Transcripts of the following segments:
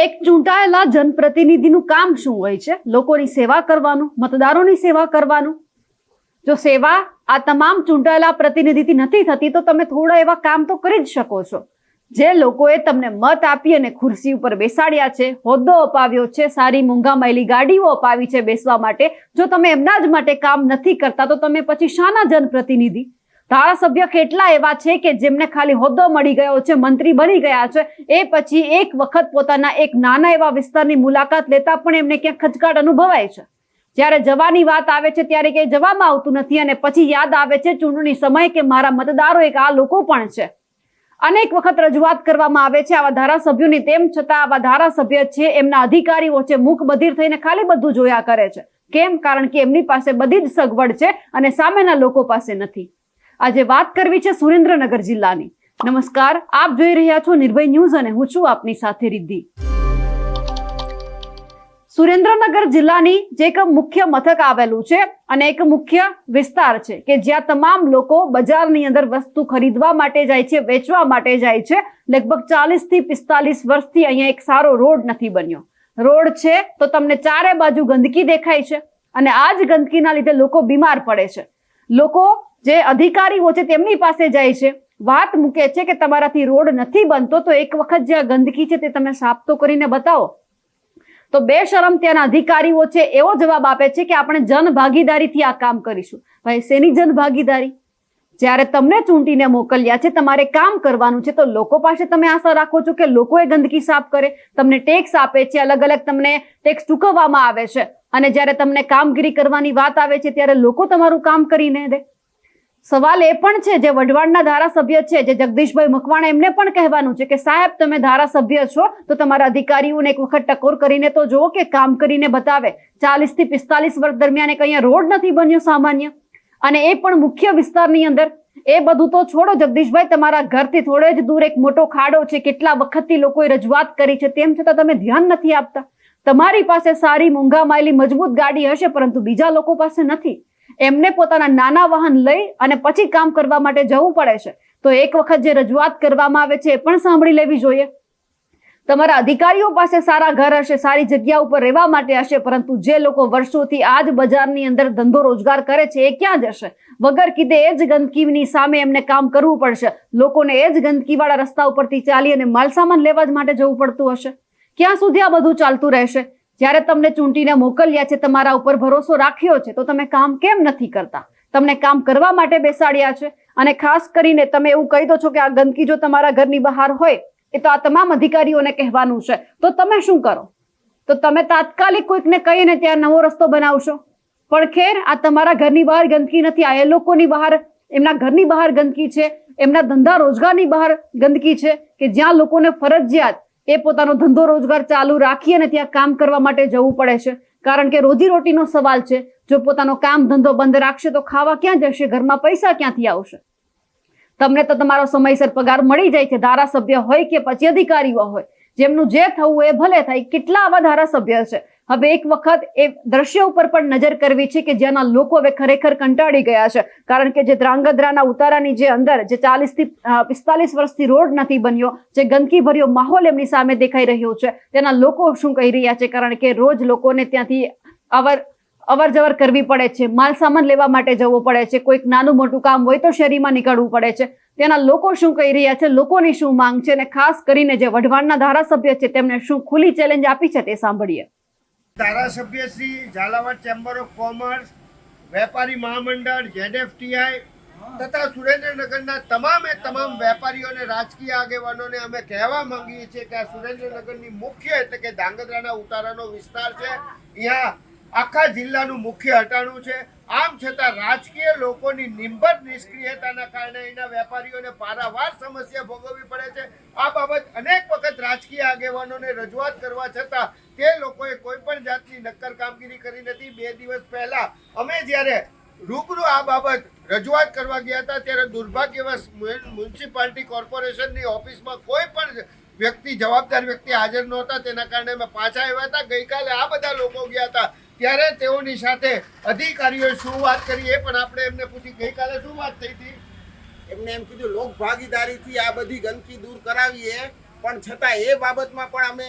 એક ચૂંટાયેલા જનપ્રતિનિધિનું કામ શું હોય છે? લોકોની સેવા કરવાનું, મતદારોની સેવા કરવાનું? જો સેવા આ તમામ ચૂંટાયેલા પ્રતિનિધિથી નથી થતી, તો તમે થોડા એવા કામ તો કરી જ શકો છો. જે લોકોએ તમને મત આપી અને ખુરશી ઉપર બેસાડ્યા છે, હોદ્દો અપાવ્યો છે, સારી મૂંઘામાયેલી ગાડીઓ અપાવી છે બેસવા માટે, જો તમે એમના જ માટે કામ નથી કરતા, તો તમે પછી શાના જનપ્રતિનિધિ? ધારાસભ્ય કેટલા એવા છે કે જેમને ખાલી હોદ્દો મળી ગયો છે, મંત્રી બની ગયા છે, એ પછી એક વખત પોતાના એક નાના એવા વિસ્તારની મુલાકાત લેતા પણ એમને ક્યાંક ખચકાટ અનુભવાય છે. જ્યારે જવાની વાત આવે છે, ત્યારે કંઈ જવામાં આવતું નથી અને પછી યાદ આવે છે ચૂંટણી સમય કે મારા મતદારો એક આ લોકો પણ છે. અનેક વખત રજૂઆત કરવામાં આવે છે, આવા ધારાસભ્યોની તેમ છતાં આવા ધારાસભ્ય છે, એમના અધિકારીઓ છે, મુખ બધીર થઈને ખાલી બધું જોયા કરે છે. કેમ? કારણ કે એમની પાસે બધી જ સગવડ છે અને સામેના લોકો પાસે નથી. આજે વાત કરવી છે સુરેન્દ્રનગર જિલ્લાની. નમસ્કાર, આપ જોઈ રહ્યા છો નિર્ભય ન્યૂઝ અને હું છું આપની સાથે રિદ્ધિ. સુરેન્દ્રનગર જિલ્લાની જે એક મુખ્ય મથક આવેલું છે અને એક મુખ્ય વિસ્તાર છે કે જ્યાં તમામ લોકો બજારની અંદર વસ્તુ ખરીદવા માટે જાય છે, વેચવા માટે જાય છે. લગભગ ચાલીસથી પિસ્તાલીસ વર્ષથી અહીંયા એક સારો રોડ નથી બન્યો. રોડ છે તો તમને ચારે બાજુ ગંદકી દેખાય છે અને આ જ ગંદકીના લીધે લોકો બીમાર પડે છે. લોકો જે અધિકારીઓ છે તેમની પાસે જાય છે, વાત મૂકે છે કે તમારાથી રોડ નથી બનતો, તો એક વખત જે આ ગંદકી છે તે તમે સાફ તો કરીને બતાવો. તો બે શરમ ત્યાંના અધિકારીઓ છે, એવો જવાબ આપે છે કે આપણે જન ભાગીદારીથી આ કામ કરીશું. ભાઈ, શેની જન ભાગીદારી જ્યારે તમને ચૂંટીને મોકલ્યા છે, તમારે કામ કરવાનું છે, તો લોકો પાસે તમે આશા રાખો છો કે લોકો એ ગંદકી સાફ કરે, તમને ટેક્સ આપે છે અલગ અલગ તમને ટેક્સ ચૂકવવામાં આવે છે. અને જ્યારે તમને કામગીરી કરવાની વાત આવે છે, ત્યારે લોકો તમારું કામ કરીને દે. સવાલ એ પણ છે જે વઢવાડના ધારાસભ્ય છે, જે જગદીશભાઈ મકવાણા, એમને પણ કહેવાનું છે કે સાહેબ, તમે ધારાસભ્ય છો, તો તમારા અધિકારીઓને એક વખત ટકોર કરીને તો જુઓ કે કામ કરીને બતાવે. ચાલીસથી પિસ્તાલીસ વર્ષ દરમિયાન એક અહીંયા રોડ નથી બન્યો સામાન્ય. અને એ પણ મુખ્ય વિસ્તારની અંદર. એ બધું તો છોડો, જગદીશભાઈ, તમારા ઘરથી થોડે જ દૂર એક મોટો ખાડો છે, કેટલા વખતથી લોકોએ રજૂઆત કરી છે, તેમ છતાં તમે ધ્યાન નથી આપતા. તમારી પાસે સારી, મૂંઘા માયેલી મજબૂત ગાડી હશે, પરંતુ બીજા લોકો પાસે નથી. એમને પોતાના નાના વાહન લઈ અને પછી કામ કરવા માટે જવું પડે છે. તો એક વખત જે રજૂઆત કરવામાં આવે છે એ પણ સાંભળી લેવી જોઈએ. તમારા અધિકારીઓ પાસે સારા ઘર હશે, સારી જગ્યા ઉપર રહેવા માટે હશે, પરંતુ જે લોકો વર્ષોથી આ જ બજારની અંદર ધંધો રોજગાર કરે છે એ ક્યાં જશે? વગર કીધે એ જ ગંદકીની સામે એમને કામ કરવું પડશે. લોકોને એ જ ગંદકીવાળા રસ્તા ઉપરથી ચાલી અને માલસામાન લેવા જ માટે જવું પડતું હશે. ક્યાં સુધી આ બધું ચાલતું રહેશે? જ્યારે તમને ચૂંટીને મોકલ્યા છે, તમારા ઉપર ભરોસો રાખ્યો છે, તો તમે કામ કેમ નથી કરતા? તમને કામ કરવા માટે બેસાડ્યા છે અને ખાસ કરીને તમે એવું કહી દો છો કે આ ગંદકી જો તમારા ઘરની બહાર હોય, એ તો આ તમામ અધિકારીઓને કહેવાનું છે. તો તમે શું કરો? તો તમે તાત્કાલિક કોઈકને કહીને ત્યાં નવો રસ્તો બનાવશો? પણ ખેર, આ તમારા ઘરની બહાર ગંદકી નથી. આ એ લોકોની બહાર, એમના ઘરની બહાર ગંદકી છે, એમના ધંધા રોજગારની બહાર ગંદકી છે કે જ્યાં લોકોને ફરજિયાત એ પોતાનો ધંધો રોજગાર ચાલુ રાખી અને ત્યાં કામ કરવા માટે જવું પડે છે. કારણ કે રોજીરોટીનો સવાલ છે, જો પોતાનો કામ ધંધો બંધ રાખશે તો ખાવા ક્યાં જશે, ઘરમાં પૈસા ક્યાંથી આવશે? તમને તો તમારો સમયસર પગાર મળી જાય છે ધારાસભ્ય હોય કે પછી અધિકારીઓ હોય. જેમનું જે થવું એ ભલે થાય, કેટલા આવા ધારાસભ્ય છે. હવે એક વખત એ દ્રશ્ય ઉપર પણ નજર કરવી છે કે જેના લોકો હવે ખરેખર કંટાળી ગયા છે. કારણ કે જે ધ્રાંગધ્રાના ઉતારાની જે અંદર જે ચાલીસથી પિસ્તાલીસ વર્ષથી રોડ નથી બન્યો, જે ગંદકી ભર્યો માહોલ એમની સામે દેખાઈ રહ્યો છે, તેના લોકો શું કહી રહ્યા છે? કારણ કે રોજ લોકોને ત્યાંથી અવર અવર જવર કરવી પડે છે, માલ સામાન લેવા માટે જવું પડે છે, કોઈક નાનું મોટું કામ હોય તો શેરીમાં નીકળવું પડે છે. તેના લોકો શું કહી રહ્યા છે? લોકોની શું માંગ છે? અને ખાસ કરીને જે વઢવાણના ધારાસભ્ય છે, તેમને શું ખુલ્લી ચેલેન્જ આપી છે તે સાંભળીએ. ધારાસભ્ય Shri Jhalavad chamber of commerce વેપારી મહામંડળ, ઝેડએફટીઆઈ તથા સુરેન્દ્રનગરના તમામે તમામ વેપારીઓને રાજકીય આગેવાનોને અમે કહેવા માંગીએ છીએ કે આ સુરેન્દ્રનગરની મુખ્ય એટલે કે ધાંગધ્રાના ઉતારાનો વિસ્તાર છે. અહીંયા આખા જિલ્લાનું મુખ્ય હટાણું છે. આમ છતાં રાજકીય લોકોની નિંબત નિષ્ક્રિયતાના કારણે એના વેપારીઓને પારાવાર સમસ્યા ભોગવવી પડે છે. આ બાબત અનેક વખત રાજકીય આગેવાનોને રજૂઆત કરવા છતાં તે લોકોએ કોઈ પણ જાતની નક્કર કામગીરી કરી નથી. બે દિવસ પહેલા અમે જ્યારે રૂબરૂ આ બાબત રજૂઆત કરવા ગયા હતા, ત્યારે દુર્ભાગ્યવશ મ્યુનિસિપાલિટી કોર્પોરેશનની ઓફિસમાં કોઈ પણ વ્યક્તિ, જવાબદાર વ્યક્તિ હાજર નહોતા. તેના કારણે અમે પાછા આવ્યા હતા. ગઈકાલે આ બધા લોકો ગયા હતા. ત્યારે તેઓની સાથે અધિકારીઓએ શું વાત કરી એ પણ આપણે એમને પૂછી ગઈકાલે શું વાત થઈ હતી? એમને એમ કીધું, લોક ભાગીદારીથી આ બધી ગંદકી દૂર કરાવીએ. પણ છતાં એ બાબતમાં પણ અમે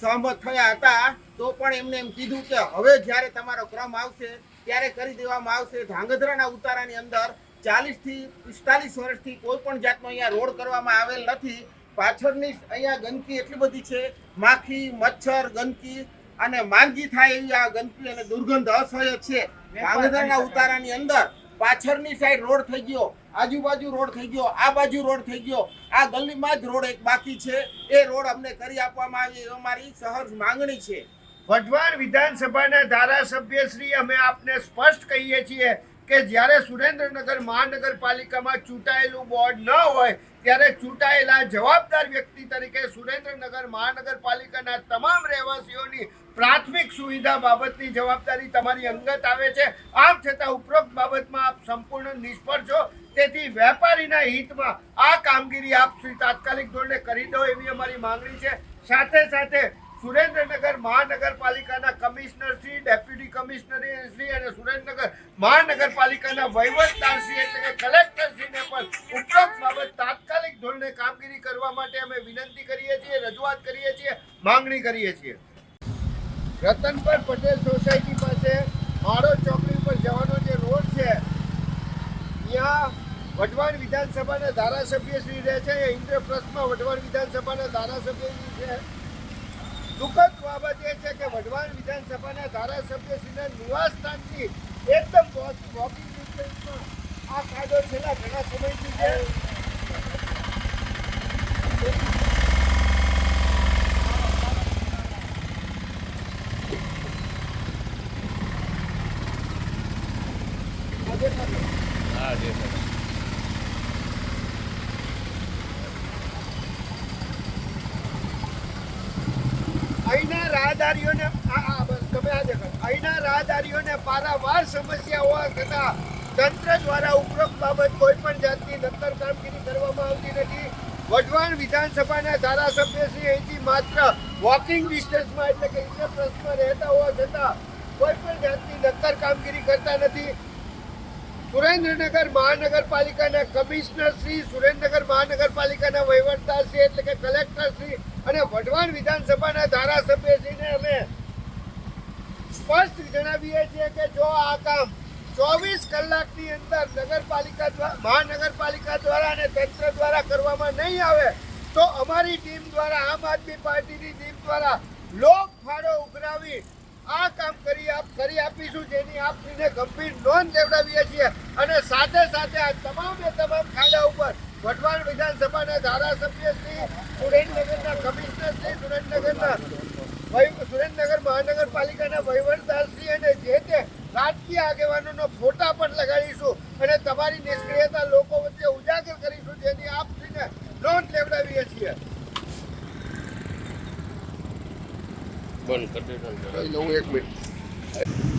સહમત થયા હતા. તો પણ એમને એમ કીધું કે હવે જ્યારે તમારો ક્રમ આવશે, ત્યારે કરી દેવામાં આવશે. ધાંગધ્રાના ઉતારાની અંદર ચાલીસથી પિસ્તાલીસ વર્ષથી કોઈ પણ જાતનો અહીંયા રોડ કરવામાં આવેલ નથી. પાછળની અહીંયા ગંદકી એટલી બધી છે. માખી, મચ્છર ગંદકી અને માંદગી થાય એવી આ ગંદકી અને દુર્ગંધ અસહ્ય છે. ધાંગધ્રાના ઉતારાની અંદર પાછળની સાઈડ રોડ થઈ ગયો આજુબાજુ રોડ થઈ ગયો આ બાજુ રોડ થઈ ગયો. આ ગલીમાં જ રોડ એક બાકી છે. એ રોડ અમને કરી આપવામાં આવી એ અમારી સહજ માંગણી છે. વઢવાણ વિધાનસભાના ધારાસભ્ય શ્રી અમે આપને સ્પષ્ટ કહીએ છીએ કે જ્યારે સુરેન્દ્રનગર મહાનગરપાલિકામાં ચૂંટાયેલું બોર્ડ ન હોય ત્યારે ચૂંટાયેલા જવાબદાર વ્યક્તિ તરીકે સુરેન્દ્રનગર મહાનગરપાલિકાના તમામ રહેવાસીઓની પ્રાથમિક સુવિધા બાબતની જવાબદારી તમારી અંગત આવે છે. આમ છતાં ઉપરોક્ત બાબતમાં આપ સંપૂર્ણ નિષ્ફળ છો. તેથી વેપારીના હિતમાં આ કામગીરી આપ શ્રી તાત્કાલિક ધોરણે કરી દો એવી અમારી માંગણી છે. સાથે સાથે સુરેન્દ્રનગર મહાનગરપાલિકાના commissioner Shri, deputy commissioner Shri અને સુરેન્દ્રનગર મહાનગરપાલિકાના વહીવટદારશ્રી એટલે કે કલેક્ટરશ્રીને પણ ઉપરોક્ત બાબત તાત્કાલિક ધોરણે કામગીરી કરવા માટે અમે વિનંતી કરીએ છીએ, રજૂઆત કરીએ છીએ, માંગણી કરીએ છીએ. રતનપર પટેલ સોસાયટી પાસે માળો ચોકડી ઉપર જવાનો જે રોડ છે, ત્યાં વઢવાણ વિધાનસભાના ધારાસભ્ય શ્રી રહે છે ઇન્દ્રપ્રસ્થમાં વઢવાણ વિધાનસભાના ધારાસભ્ય શ્રી છે. દુઃખદ બાબત એ છે કે વઢવાણ વિધાનસભાના ધારાસભ્ય શ્રીના નિવાસ સ્થાનથી એકદમ વોકિંગ ડિસ્ટન્સમાં આ કાયદો છેલ્લા ઘણા સમયથી છે. અહીંના રાહદારીઓને આ આ બસ તમે આ દેખો રાહદારીઓને પારાવાર સમસ્યા હોવા છતાં તંત્ર દ્વારા ઉપરોક્ત બાબત કોઈ પણ જાતની નક્કર કામગીરી કરવામાં આવતી નથી. વઢવાણ વિધાનસભાના ધારાસભ્ય શ્રી અહીંથી માત્ર વોકિંગ ડિસ્ટન્સમાં એટલે કે ઇન્દ્રપ્રસ્થમાં રહેતા હોવા છતાં કોઈ પણ જાતની નક્કર કામગીરી કરતા નથી. સુરેન્દ્રનગર મહાનગરપાલિકાના કમિશનર શ્રી, સુરેન્દ્રનગર મહાનગરપાલિકાના વહીવટદાર શ્રી એટલે કે કલેક્ટર શ્રી અને વઢવાણ વિધાનસભાના ધારાસભ્યશ્રીને અમે સ્પષ્ટ જણાવીએ છીએ કે જો આ કામ ચોવીસ કલાકની અંદર નગરપાલિકા દ્વારા મહાનગરપાલિકા દ્વારા અને તંત્ર દ્વારા કરવામાં નહીં આવે, તો અમારી ટીમ દ્વારા, આમ આદમી પાર્ટીની ટીમ દ્વારા લોક ફાળો ઉઘરાવી આ કામ કરી આપ, કરી આપીશું, જેની આપને ગંભીર નોંધ લેવડાવીએ છીએ. અને સાથે સાથે આ તમામે તમામ ખાડા ઉપર વઢવાણ વિધાનસભાના ધારાસભ્ય શ્રી સુરેન્દ્રનગરના કમિશનર શ્રી સુરેન્દ્રનગરના સુરેન્દ્રનગર મહાનગરપાલિકાના વહીવટદારશ્રી અને જે તે રાજકીય આગેવાનોનો ફોટા પણ લગાડીશું અને તમારી નિષ્ક્રિયતા લોકો વચ્ચે ઉજાગર કરીશું જેની આપશ્રીને નોંધ લેવડાવીએ છીએ. લઉં એક મિનિટ.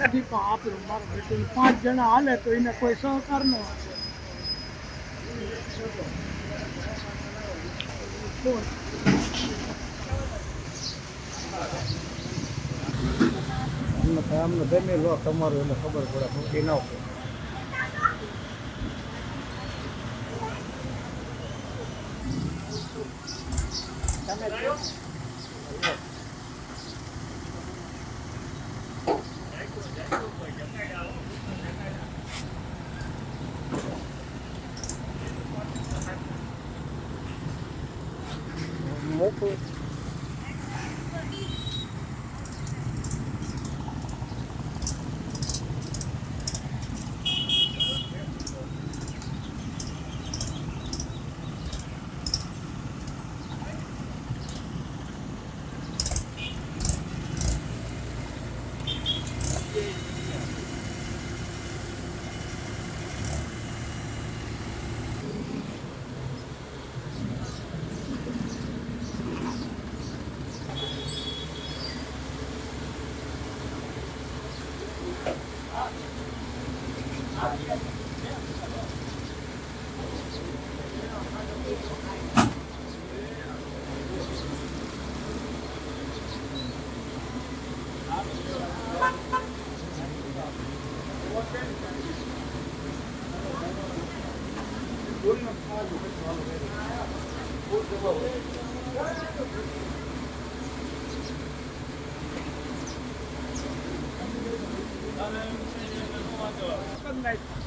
નથી પણ આપણું પાંચ જણા હાલે તો એને કોઈ સહકાર ન બોલ. અમને ગમે લો તમારું એને ખબર પડે ખોટી ના પડે મોટું Amen.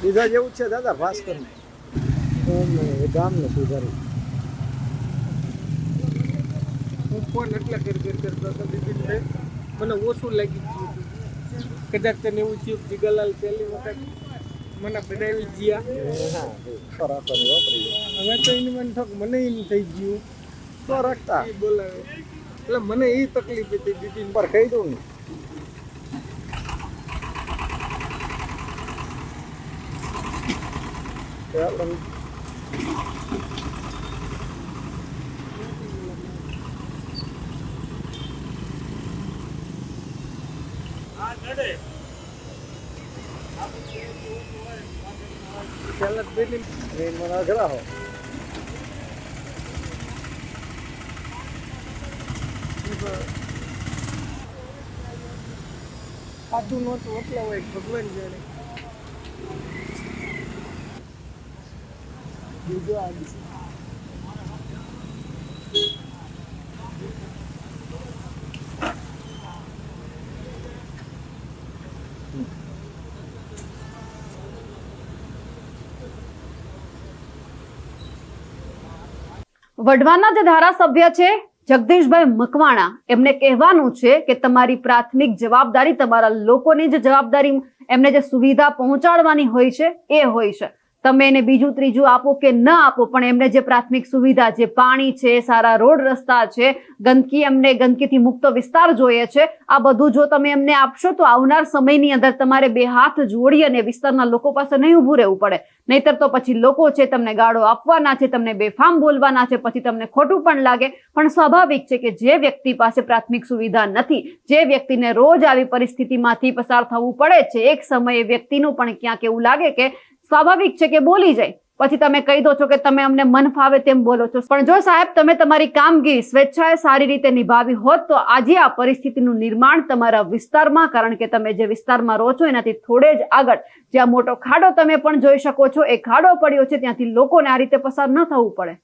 બીજા જેવું છે દાદા ભાસ્કર ને ગામને સુધારી. હું ફોન એટલે કર કર કરતો હતો મને ઓછું લાગી ગયું કદાચ તને એવું થયું કે જીગરલાલ પહેલી વખત મને બનાવી ગયા. હવે તો એની મને ઠોક મને એમ થઈ ગયું. તો રાખતા. બોલાવે. એટલે મને એ તકલીફ હતી બીજી પર કહી દઉં ને. તે આપણે પહેલા બેની મેન મને અઘરા હો ખાધું નહોતું એટલે હોય ભગવાન જાણે બીજો. વઢવાના જે ધારાસભ્ય છે, જગદીશભાઈ મકવાણા, એમને કહેવાનું છે કે તમારી પ્રાથમિક જવાબદારી તમારા લોકોની જે જવાબદારી, એમને જે સુવિધા પહોંચાડવાની હોય છે, એ હોય છે તમે એને બીજું ત્રીજું આપો કે ન આપો, પણ એમને જે પ્રાથમિક સુવિધા છે, પાણી છે, સારા રોડ રસ્તા છે, ગંદકી એમને ગંદકીથી મુક્ત વિસ્તાર જોઈએ છે, આ બધું જો તમે એમને આપશો તો આવનાર સમયની અંદર તમારે બે હાથ જોડી અને વિસ્તારના લોકો પાસે નહીં ઊભું રહેવું પડે. નહીતર તો પછી લોકો છે તમને ગાળો આપવાના છે, તમને બેફામ બોલવાના છે, પછી તમને ખોટું પણ લાગે. પણ સ્વાભાવિક છે કે જે વ્યક્તિ પાસે પ્રાથમિક સુવિધા નથી, જે વ્યક્તિને રોજ આવી પરિસ્થિતિમાંથી પસાર થવું પડે છે, એક સમયે વ્યક્તિનું પણ ક્યાંક એવું લાગે કે સ્વાભાવિક છે કે બોલી જાય. પછી તમે કહી દો છો કે તમે અમને મન ફાવે તેમ બોલો છો. પણ જો સાહેબ, તમે તમારી કામગીરી સ્વેચ્છાએ સારી રીતે નિભાવી હોત, તો આજે આ પરિસ્થિતિનું નિર્માણ તમારા વિસ્તારમાં, કારણ કે તમે જે વિસ્તારમાં રહો છો, એનાથી થોડે જ આગળ. જ્યાં મોટો ખાડો તમે પણ જોઈ શકો છો, એ ખાડો પડ્યો છે, ત્યાંથી લોકોને આ રીતે પસાર ન થવું પડે.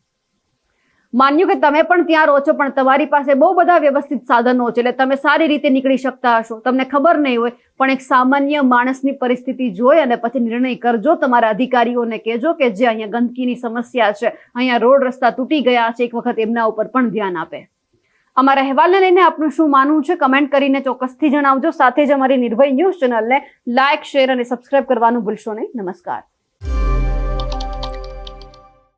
માન્યું કે તમે પણ ત્યાં રહો છો, પણ તમારી પાસે બહુ બધા વ્યવસ્થિત સાધનો છે, એટલે તમે સારી રીતે નીકળી શકતા હશો. તમને ખબર નહીં હોય, પણ એક સામાન્ય માણસની પરિસ્થિતિ જોઈ અને પછી નિર્ણય કરજો. તમારા અધિકારીઓને કહેજો કે જે અહીંયા ગંદકીની સમસ્યા છે, અહીંયા રોડ રસ્તા તૂટી ગયા છે, એક વખત એમના ઉપર પણ ધ્યાન આપે. અમારા અહેવાલને લઈને આપનું શું માનવું છે? કમેન્ટ કરીને ચોક્કસથી જણાવજો. સાથે જ અમારી નિર્ભય ન્યૂઝ ચેનલને લાઇક શેર અને સબસ્ક્રાઇબ કરવાનું ભૂલશો નહીં. નમસ્કાર.